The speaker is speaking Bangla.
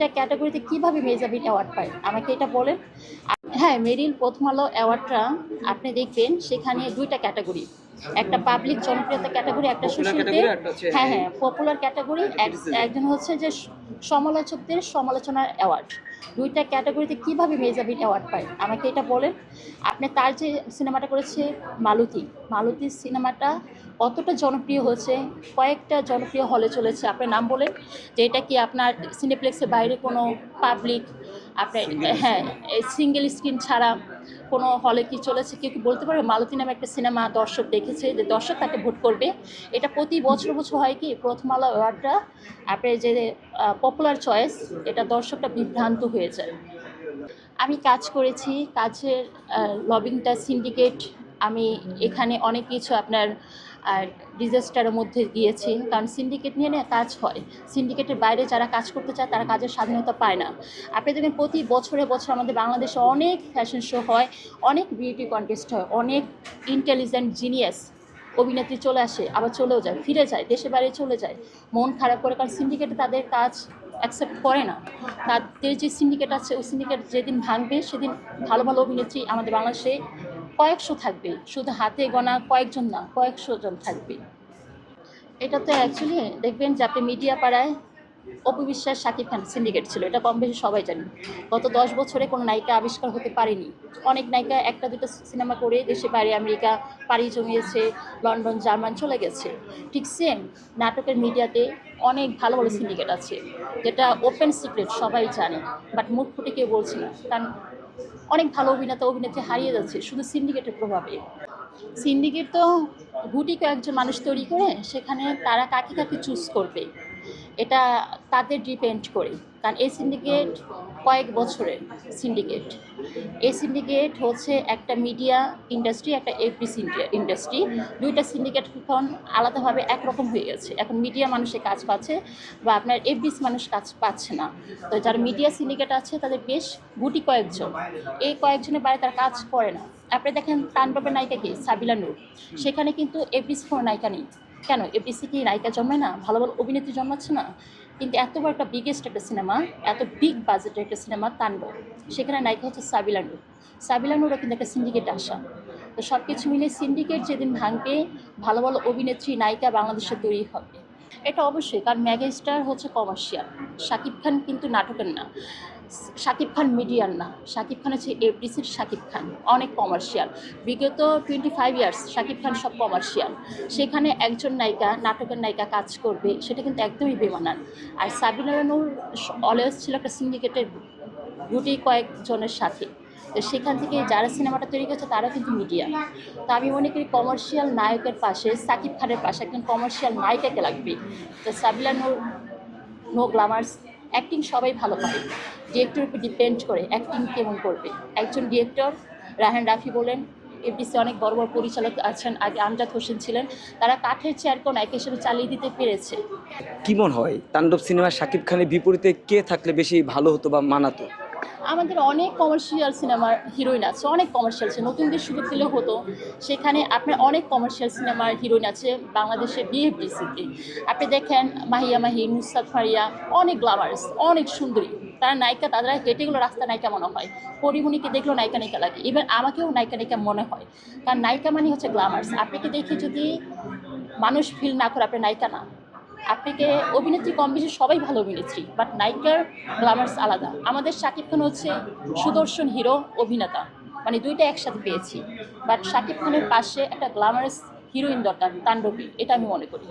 একটা ক্যাটাগরিতে কীভাবে মেজাবিট অ্যাওয়ার্ড পায়? আমাকে এটা বলেন। হ্যাঁ মেরিল প্রথম আলো অ্যাওয়ার্ডটা আপনি দেখবেন সেখানে দুইটা ক্যাটাগরি একটা পাবলিক জনপ্রিয়তা ক্যাটাগরি একটা সুশীলদের হ্যাঁ হ্যাঁ পপুলার ক্যাটাগরি একজন হচ্ছে যে সমালোচকদের সমালোচনার অ্যাওয়ার্ড দুইটা ক্যাটাগরিতে কীভাবে মেজাবিন অ্যাওয়ার্ড পায়? আমাকে এটা বলেন। আপনি তার যে সিনেমাটা করেছে মালতী মালতীর সিনেমাটা কতটা জনপ্রিয় হয়েছে কয়েকটা জনপ্রিয় হলে চলেছে। আপনার নাম বলেন যে এটা কি আপনার সিনেপ্লেক্সের বাইরে কোনো পাবলিক আপনার হ্যাঁ সিঙ্গেল স্ক্রিন ছাড়া কোনো হলে কি চলেছে, কেউ কি বলতে পারবে? মালতী নামে একটা সিনেমা দর্শক দেখেছে, যে দর্শক তাকে ভোট করবে। এটা প্রতি বছর বছর হয় কি প্রথম আলো অ্যাওয়ার্ডটা আপনার যে পপুলার চয়েস এটা দর্শকটা বিভ্রান্ত হয়ে যায়। আমি কাজ করেছি, কাজের লবিংটা সিন্ডিকেট আমি এখানে অনেক কিছু আপনার ডিজাস্টারের মধ্যে গিয়েছি। কারণ সিন্ডিকেট নিয়ে না কাজ হয়। সিন্ডিকেটের বাইরে যারা কাজ করতে চায়, তারা কাজের স্বাধীনতা পায় না। আপনি দেখবেন প্রতি বছরে বছর আমাদের বাংলাদেশে অনেক ফ্যাশন শো হয়, অনেক বিউটি কন্টেস্ট হয়, অনেক ইন্টেলিজেন্ট জিনিয়াস অভিনেত্রী চলে আসে, আবার চলেও যায়, ফিরে যায়, দেশে বাইরে চলে যায়। মন খারাপ করে, কারণ সিন্ডিকেটে তাদের কাজ অ্যাকসেপ্ট করে না। তাদের যে সিন্ডিকেট আছে, ওই সিন্ডিকেট যেদিন ভাঙবে, সেদিন ভালো ভালো অভিনেত্রী আমাদের বাংলাদেশে কয়েকশো থাকবে। শুধু হাতে গোনা কয়েকজন না, কয়েকশো জন থাকবে। এটা তো অ্যাকচুয়ালি দেখবেন যে আপনি মিডিয়া পাড়ায় অপবিশ্বাস সাকিব খান সিন্ডিকেট ছিল। এটা কম বেশি সবাই জানি। গত দশ বছরে কোনো নায়িকা আবিষ্কার হতে পারেনি। অনেক নায়িকা একটা দুটো সিনেমা করে দেশে বাইরে আমেরিকা, পাড়ি জমিয়েছে, লন্ডন, জার্মান চলে গেছে। ঠিক সেম নাটকের মিডিয়াতে অনেক ভালো ভালো সিন্ডিকেট আছে। যেটা ওপেন সিক্রেট সবাই জানে বাট মুখ ফুটে কেউ বলছে না। কারণ অনেক ভালো অভিনেতা, অভিনেত্রী হারিয়ে যাচ্ছে। শুধু সিন্ডিকেটের প্রভাবে। সিন্ডিকেট তো গুটি কয়েকজন মানুষ তৈরি করে, সেখানে তারা কাকে কাকে চুজ করবে? এটা তাদের ডিপেন্ড করে। কারণ এই সিন্ডিকেট কয়েক বছরের সিন্ডিকেট এই সিন্ডিকেট হচ্ছে একটা মিডিয়া ইন্ডাস্ট্রি একটা এফডিসি ইন্ডাস্ট্রি দুইটা সিন্ডিকেট এখন আলাদাভাবে একরকম হয়ে গেছে। এখন মিডিয়া মানুষে কাজ পাচ্ছে বা আপনার এফডিসি মানুষ কাজ পাচ্ছে না। তো যারা মিডিয়া সিন্ডিকেট আছে, তাদের বেশ গুটি কয়েকজন। এই কয়েকজনের বাইরে তারা কাজ করে না। আপনি দেখেন তাণ্ডবের নায়িকা কি? সাবিলা নূর। সেখানে কিন্তু এফডিসি কোনো নায়িকা নেই। কেন? এফডিসি কি নায়িকা জন্মায় না, ভালো ভালো অভিনেত্রী জন্মাচ্ছে না, কিন্তু এত বড় একটা বিগেস্ট একটা সিনেমা এত বিগ বাজেটের একটা সিনেমা তাণ্ডব। সেখানে নায়িকা হচ্ছে সাবিলানু সাবিলানুরও কিন্তু একটা সিন্ডিকেট আসা তো সব কিছু মিলে সিন্ডিকেট যেদিন ভাঙবে, ভালো ভালো অভিনেত্রী নায়িকা বাংলাদেশে তৈরি হবে। এটা অবশ্যই, কারণ মেগা স্টার হচ্ছে কমার্শিয়াল শাকিব খান কিন্তু নাটকের না। শাকিব খান মিডিয়ার না। শাকিব খান হচ্ছে এফডিসির শাকিব খান, অনেক কমার্শিয়াল বিগত twenty five years Shakib Khan সব কমার্শিয়াল সেখানে একজন নায়িকা, নাটকের নায়িকা কাজ করবে, সেটা কিন্তু একদমই বেমানান। আর সাবিনা রানুর অলওয়েজ ছিল একটা সিন্ডিকেটের গুটি কয়েকজনের সাথে। তো সেখান থেকে যারা সিনেমাটা তৈরি করেছে তারা কিন্তু মিডিয়া। তো আমি মনে করি কমার্শিয়াল নায়কের পাশে, সাকিব খানের পাশে একজন কমার্শিয়াল নায়িকাকে লাগবে। তো সাবিলা নূর নো গ্লামার্স অ্যাক্টিং সবাই ভালো পারে ডিরেক্টরের উপর ডিপেন্ড করে অ্যাক্টিং কেমন করবে। একজন ডিরেক্টর রাহান রাফি বলেন এফডিসি অনেক বড় বড় পরিচালক আছেন, আগে আমজাদ হোসেন ছিলেন। তারা কাঠের চেয়ারকেও নায়ক হিসেবে চালিয়ে দিতে পেরেছে। কি মনে হয়, তাণ্ডব সিনেমা শাকিব খানের বিপরীতে কে থাকলে বেশি ভালো হতো বা মানাতো? আমাদের অনেক কমার্শিয়াল সিনেমার হিরোইন আছে, অনেক কমার্শিয়াল আছে। নতুনদের সুযোগ দিলে হতো। সেখানে আপনার অনেক কমার্শিয়াল সিনেমার হিরোইন আছে বাংলাদেশের বিএফডিসিতে আপনি দেখেন মাহিয়া মাহি, নুসরাত ফারিয়া, অনেক গ্লামার্স অনেক সুন্দরী। তারা নায়িকা তারা হেঁটে গেলো রাস্তা নায়িকা মনে হয়। পরিমণিকে দেখলেও নায়িকা নায়িকা লাগে। ইভেন আমাকেও নায়িকা নায়িকা মনে হয়। কারণ নায়িকা মানে হচ্ছে গ্লামার্স আপনাকে দেখে যদি মানুষ ফিল না করে আপনি নায়িকা না? আপনাকে অভিনেত্রী কম বেশি সবাই ভালো অভিনেত্রী বাট নায়িকার গ্লামার্স আলাদা। আমাদের শাকিব খান হচ্ছে সুদর্শন হিরো, অভিনেতা। মানে দুইটা একসাথে পেয়েছি। বাট শাকিব খানের পাশে একটা গ্লামারাস হিরোইন দরকার, তাণ্ডবী, এটা আমি মনে করি।